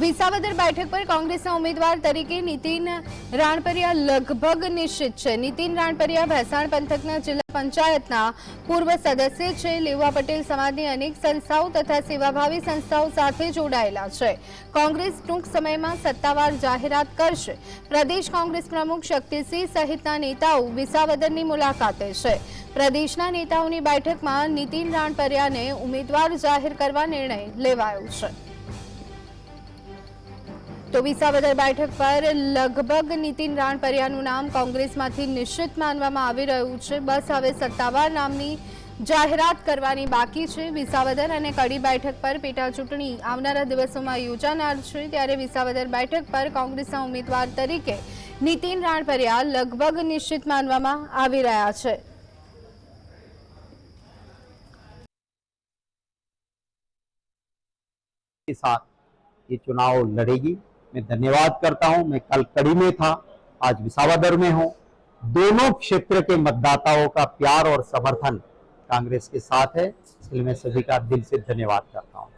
વિસાવદર બેઠક પર કોંગ્રેસના ઉમેદવાર તરીકે નીતિન રાણપરિયા લગભગ નિશ્ચિત છે. નીતિન રાણપરિયા ભેસાણ પંથકના જિલ્લા પંચાયતના પૂર્વ સદસ્ય છે. લેવા પટેલ સમાજની અનેક સંસ્થાઓ તથા સેવાભાવી સંસ્થાઓ સાથે જોડાયેલા છે. કોંગ્રેસ ટૂંક સમયમાં સત્તાવાર જાહેરાત કરશે. પ્રદેશ કોંગ્રેસ પ્રમુખ શક્તિસિંહ સહિતના નેતાઓ વિસાવદરની મુલાકાતે છે. પ્રદેશના નેતાઓની બેઠકમાં નીતિન રાણપરિયાને ઉમેદવાર જાહેર કરવા નિર્ણય લેવાયો છે. તો વિસાવદર બેઠક પર લગભગ નીતિન રાણપરિયાનું નામ કોંગ્રેસમાંથી નિશ્ચિત માનવામાં આવી રહ્યું છે બસ હવે સત્તાવાર નામની જાહેરાત કરવાની બાકી છે વિસાવદર અને કડી બેઠક પર પેટા ચૂંટણી આવનારા દિવસોમાં યોજાનાર છે ત્યારે વિસાવદર બેઠક પર કોંગ્રેસના ઉમેદવાર તરીકે નીતિન રાણપરિયા લગભગ નિશ્ચિત માનવામાં આવી રહ્યા છે के साथ ये चुनाव लड़ेगी मैं धन्यवाद करता हूँ। मैं कल कड़ी में था आज विसावादर में हूँ। दोनों क्षेत्र के मतदाताओं का प्यार और समर्थन कांग्रेस के साथ है। इसलिए मैं सभी का दिल से धन्यवाद करता हूँ।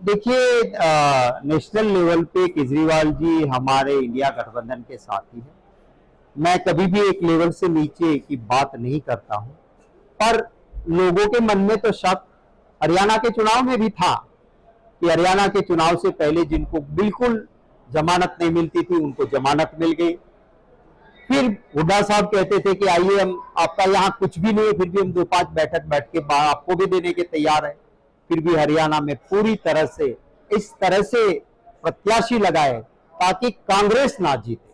देखिए नेशनल लेवल पे केजरीवाल जी हमारे इंडिया गठबंधन के साथी हैं। मैं कभी भी एक लेवल से नीचे की बात नहीं करता हूँ। पर लोगों के मन में तो शक, हरियाणा के चुनाव में भी था कि हरियाणा के चुनाव से पहले जिनको बिल्कुल जमानत नहीं मिलती थी, उनको जमानत मिल गई। फिर हुड्डा साहब कहते थे कि आइए हम, आपका यहाँ कुछ भी नहीं है, फिर भी हम दो पाँच बैठक बैठ के आपको भी देने के तैयार है। फिर भी हरियाणा में पूरी तरह से, इस तरह से प्रत्याशी लगाए ताकि कांग्रेस ना जीते।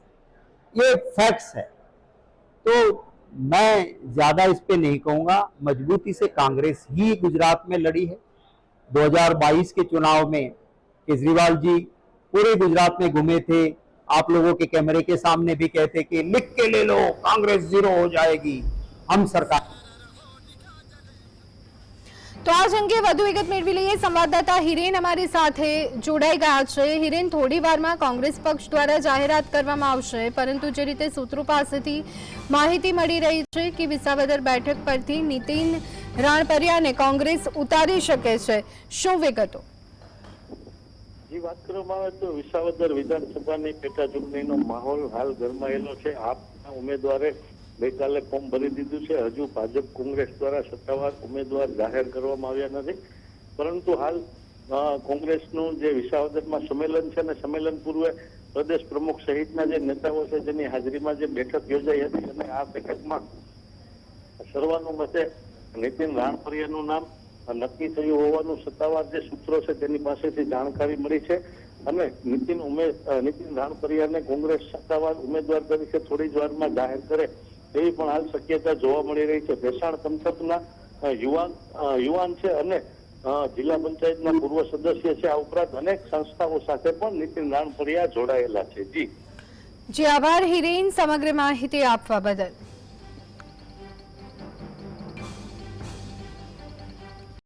ये फैक्ट्स है। तो मैं ज़्यादा इस पर नहीं कहूँगा। मजबूती से कांग्रेस ही गुजरात में लड़ी है। 2022 के चुनाव में केजरीवाल जी पूरे गुजरात में घूमे थे। आप लोगों के कैमरे के सामने भी कहते कि लिख के ले लो, कांग्रेस ज़ीरो हो जाएगी। हम सरकार તો આ અંગે વધુ વિગત મેળવી લઈએ. સંવાદદાતા હિરેન અમારી સાથે જોડાઈ ગયા છે. હિરેન, થોડી વારમાં કોંગ્રેસ પક્ષ દ્વારા જાહેરાત કરવામાં આવશે, પરંતુ જે રીતે સૂત્રો પાસેથી માહિતી મળી રહી છે કે વિસાવદર બેઠક પરથી નીતિન રાણપરિયાને કોંગ્રેસ ઉતારી શકે છે. શું વિગતો? જી, વાત કરવામાં આવે તો વિસાવદર વિધાનસભાની પેટા ચૂંટણીનો માહોલ હાલ ગરમાયેલો છે. આપના ઉમેદવારે ગઈકાલે ફોર્મ ભરી દીધું છે. હજુ ભાજપ કોંગ્રેસ દ્વારા સત્તાવાર ઉમેદવાર જાહેર કરવામાં આવ્યા નથી. પરંતુ હાલ કોંગ્રેસનું જે વિસાવદરમાં સંમેલન છે અને સંમેલન પૂર્વે પ્રદેશ પ્રમુખ સહિતના જે નેતાઓ છે, જેની હાજરીમાં જે બેઠક યોજાઈ હતી અને આ બેઠકમાં સર્વાનુમતે નીતિન રાણપરિયાનું નામ નક્કી થયું હોવાનું સત્તાવાર જે સૂત્રો છે તેની પાસેથી જાણકારી મળી છે. અને નીતિન ઉમે નીતિન રાણપરિયાને કોંગ્રેસ સત્તાવાર ઉમેદવાર તરીકે થોડી જ વારમાં જાહેર કરે તેવી પણ હાલ શક્યતા જોવા મળી રહી છે. ભેસાણ પંથકના યુવાન યુવાન છે અને જિલ્લા પંચાયતના પૂર્વ સદસ્ય છે. આ ઉપરાંત અનેક સંસ્થાઓ સાથે પણ નીતિન રાણપરિયા જોડાયેલા છે. જી. જે, આભાર. હિરેન, સમગ્ર માહિતી આપવા બદલ.